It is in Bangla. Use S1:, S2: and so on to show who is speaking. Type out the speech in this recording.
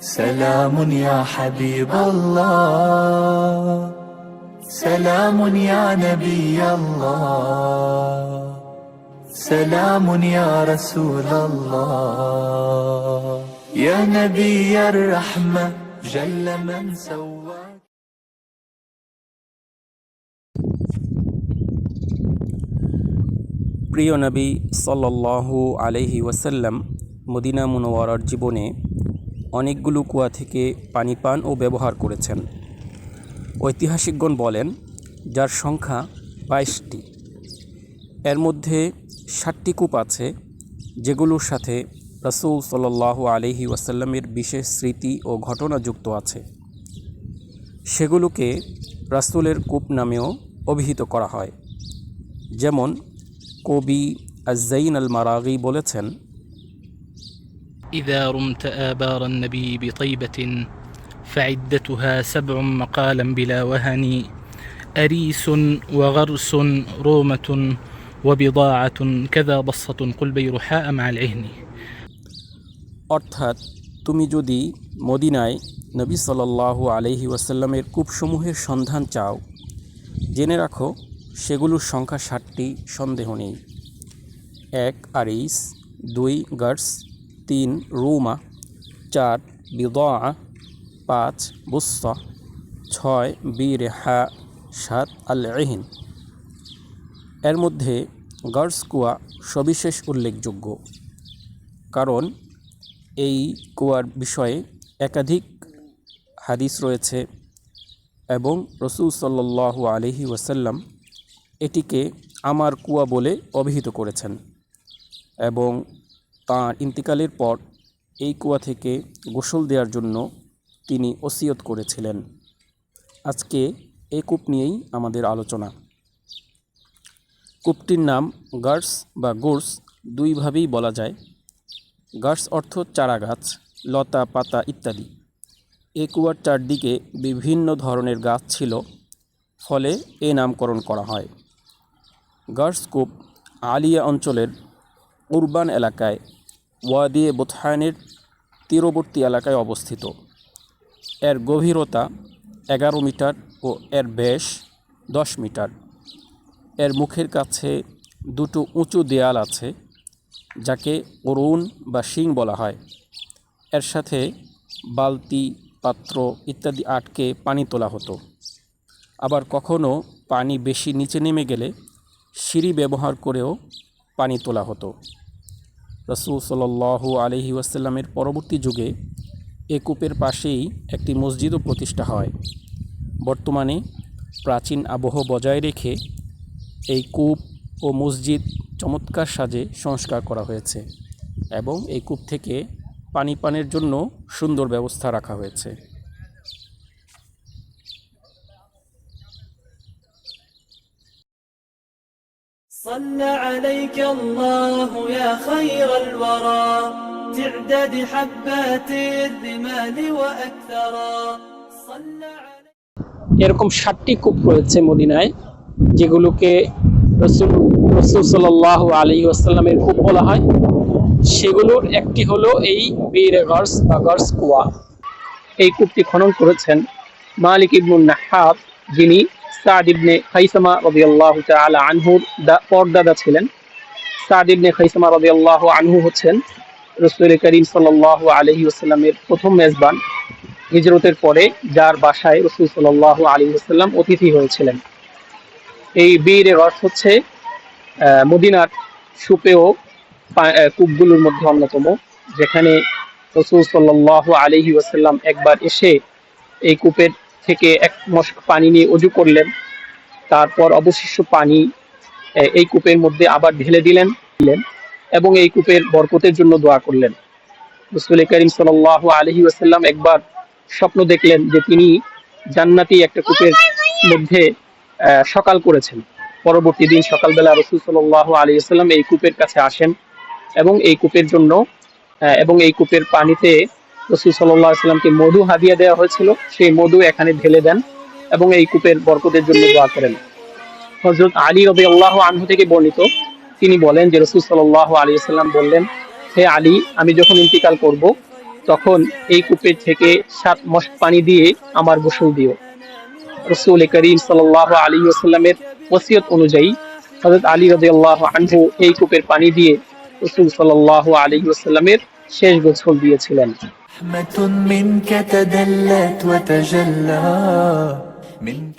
S1: سلام يا حبيب الله سلام يا نبي الله سلام يا رسول الله يا نبي الرحمة جل من سواك
S2: প্রিয় নবী সাল্লাল্লাহু আলহি ওয়াসাল্লাম মদিনা মুনওয়ারার জীবনে অনেকগুলো কুয়া থেকে পানি পান ও ব্যবহার করেছেন। ঐতিহাসিকগণ বলেন, যার সংখ্যা বাইশটি। এর মধ্যে ষাটটি কূপ আছে, যেগুলোর সাথে রসুল সাল্লাল্লাহু আলহি ওয়াসাল্লামের বিশেষ স্মৃতি ও ঘটনা যুক্ত আছে। সেগুলোকে রাসূলের কূপ নামেও অভিহিত করা হয়। যেমন কবি আজ আজাইন আল মারাগি বলেছেন
S3: إذا رمت آبار النبي بطيبة فعدتها سبع مقالا بلا وهن أريس وغرس رومة وبضاعة كذا بصة قل بيرحاء مع العهن
S2: অর্থাৎ তুমি যদি মদিনায় নবী সাল্লাল্লাহু আলহি ওয়াসাল্লামের কূপসমূহের সন্ধান চাও জেনে রাখো সেগুলোর সংখ্যা ষাটটি সন্দেহ নেই এক আরিস দুই গার্স তিন রুমা, চার বিদা পাঁচ বুস্সা, ছয় বীর হা সাত আল এহিন এর মধ্যে গার্স কুয়া সবিশেষ উল্লেখযোগ্য। কারণ এই কুয়ার বিষয়ে একাধিক হাদিস রয়েছে এবং রসুল সাল্লাল্লাহু আলহি ওয়াসাল্লাম এটিকে আমার কুয়া বলে অভিহিত করেছেন এবং তাঁর ইন্তিকালের পর এই কুয়া থেকে গোসল দেওয়ার জন্য তিনি ওসিয়ত করেছিলেন। আজকে এই কূপ নিয়েই আমাদের আলোচনা। কূপটির নাম গার্স বা গোর্স দুইভাবেই বলা যায়। গার্স অর্থ চারা গাছ লতা, পাতা ইত্যাদি। এ কুয়ার চারদিকে বিভিন্ন ধরনের গাছ ছিল, ফলে এ নামকরণ করা হয়। গার্স কূপ আলিয়া অঞ্চলের উরবান এলাকায় ওয়াদিয়ে বোথায়নের তীরবর্তী এলাকায় অবস্থিত। এর গভীরতা এগারো মিটার ও এর ব্যাস দশ মিটার। এর মুখের কাছে দুটো উঁচু দেয়াল আছে, যাকে অরুণ বা শিং বলা হয়। এর সাথে বালতি, পাত্র ইত্যাদি আটকে পানি তোলা হতো। আবার কখনও পানি বেশি নিচে নেমে গেলে সিঁড়ি ব্যবহার করেও পানি তোলা হতো। রসুল সাল্লাহ আলহি ওয়াসাল্লামের পরবর্তী যুগে এ কূপের পাশেই একটি মসজিদও প্রতিষ্ঠা হয়। বর্তমানে প্রাচীন আবহ বজায় রেখে এই কূপ ও মসজিদ চমৎকার সাজে সংস্কার করা হয়েছে এবং এই কূপ থেকে পানি পানের জন্য সুন্দর ব্যবস্থা রাখা হয়েছে।
S4: صلى عليك الله يا خير الورى تعداد حبات الرمال وأكثرا صلى عليك
S2: এরকম ষাটটি কূপ রয়েছে মদিনায় যেগুলোকে রসুল রসুল সাল্লাহ আলী আসাল্লামের কূপ বলা হয় সেগুলোর একটি হলো এই বীর গার্স বা গার্স কুয়া এই কূপটি খনন করেছেন মালিক ইবনুল নাহাব যিনি সাদ ইবনে খাইসামা রবিআল্লাহ তাআলা আনহুর দা- পরদাদা ছিলেন। সাদ ইবনে খাইসামা রবিআল্লাহ আনহু হচ্ছেন রসুল করিম সাল্লাল্লাহু আলহি আসাল্লামের প্রথম মেজবান। হিজরতের পরে যার বাসায় রসুল সাল্লাহ আলী আসাল্লাম অতিথি হয়েছিলেন। এই বীর রস হচ্ছে মদিনার সুপেয় পা- কূপগুলোর মধ্যে অন্যতম, যেখানে রসুল সাল্লাহ আলহি ওয়াসাল্লাম একবার এসে এই কূপের থেকে এক মশক পানি নিয়ে অজু করলেন। তারপর অবশিষ্ট পানি এই কূপের মধ্যে আবার ঢেলে দিলেন এবং এই কূপের বরকতের জন্য দোয়া করলেন। রসুল করিম সাল্লাহ আলহি ওয়াসাল্লাম একবার স্বপ্ন দেখলেন যে তিনি জান্নাতি একটা কূপের মধ্যে সকাল করেছেন। পরবর্তী দিন সকালবেলা রসুল সাল্লাহ আলী সাল্লাম এই কূপের কাছে আসেন এবং এই কূপের জন্য এবং এই কূপের পানিতে রসুল সাল্লাহ সাল্লামকে মধু হাদিয়া দেওয়া হয়েছিল, সেই মধু এখানে ঢেলে দেন এবং এই কূপের বরকতের জন্য দোয়া করেন। হজরত আলী রবি আল্লাহ আনহু থেকে বর্ণিত, তিনি বলেন যে রসুল সাল্লাহ আলী সাল্লাম বললেন, হে আলী, আমি যখন ইন্তিকাল করব,
S4: তখন এই কূপের থেকে সাত মশ পানি দিয়ে আমার গোসল দিও। রসুল করিম সাল্লাহ আলী ওসাল্লামের ওসিয়ত অনুযায়ী হজরত আলী রাদিয়াল্লাহ আনহু এই কূপের পানি দিয়ে রসুল সাল্লাহ আলী ওসাল্লামের শেষ গোসল দিয়েছিলেন
S1: رحمة منك تدلت وتجلى منك